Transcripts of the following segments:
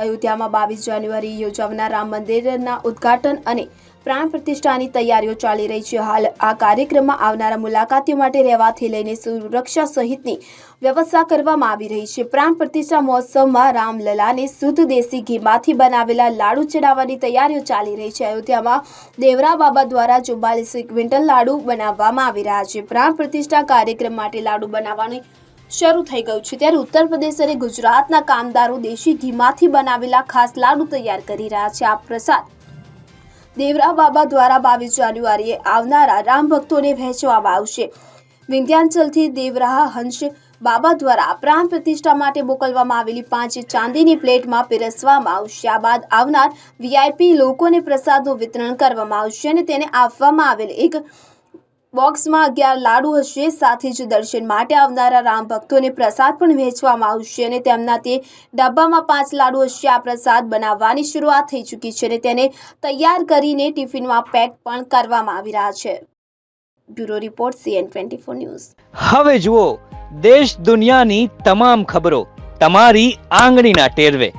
અયોધ્યામાં બાવીસ જાન્યુઆરી યોજાવનાર રામ મંદિરના ઉદ્ઘાટન અને પ્રાણ પ્રતિષ્ઠાની તૈયારીઓ ચાલી રહી છે. હાલ આ કાર્યક્રમમાં આવનારા મુલાકાતીઓ માટે રહેવાથી લઈને સુરક્ષા સહિતની વ્યવસ્થા કરવામાં આવી રહી છે. પ્રાણ પ્રતિષ્ઠા મહોત્સવમાં રામલલાને શુદ્ધ દેશી ઘીમાંથી બનાવેલા લાડુ ચડાવવાની તૈયારીઓ ચાલી રહી છે. અયોધ્યામાં દેવરા બાબા દ્વારા ચુમ્બાલીસ ક્વિન્ટલ લાડુ બનાવવામાં આવી રહ્યા છે. પ્રાણ પ્રતિષ્ઠા કાર્યક્રમ માટે લાડુ બનાવવાની શરૂ થઈ ગયું છે. ત્યારે ઉત્તર પ્રદેશ અને ગુજરાતના કામદારો દેશી ઘીમાંથી બનાવેલા ખાસ લાડુ તૈયાર કરી રહ્યા છે. આ પ્રસાદ દેવરા બાબા દ્વારા બાવીસ જાન્યુઆરીએ આવનારા રામ ભક્તોને વહેંચવામાં આવશે. વિંધ્યાંચલથી દેવરાહ હંસ બાબા દ્વારા પ્રાણ પ્રતિષ્ઠા માટે મોકલવામાં આવેલી પાંચ ચાંદીની પ્લેટમાં પીરસવામાં આવશે. આ બાદ આવનાર વીઆઈપી લોકોને પ્રસાદનું વિતરણ કરવામાં આવશે અને તેને આપવામાં આવેલ એક બોક્સમાં અગિયાર લાડુ હશે, સાથે જ દર્શન માટે આવનારા રામ ભક્તોને પ્રસાદ પણ વહેંચવામાં આવશે અને તેમના તે ડબ્બામાં પાંચ લાડુ હશે. આ પ્રસાદ બનાવવાની શરૂઆત થઈ ચૂકી છે અને તેને તૈયાર કરીને ટિફિનમાં પેક પણ કરવામાં આવી રહ્યા છે. Bureau report, CN twenty four news. હવે જુઓ, દેશ દુનિયાની તમામ ખબરો તમારી આંગળીના ટેરવે.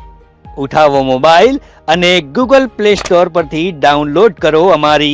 ઉઠાવો મોબાઈલ અને ગૂગલ પ્લે સ્ટોર પરથી ડાઉનલોડ કરો અમારી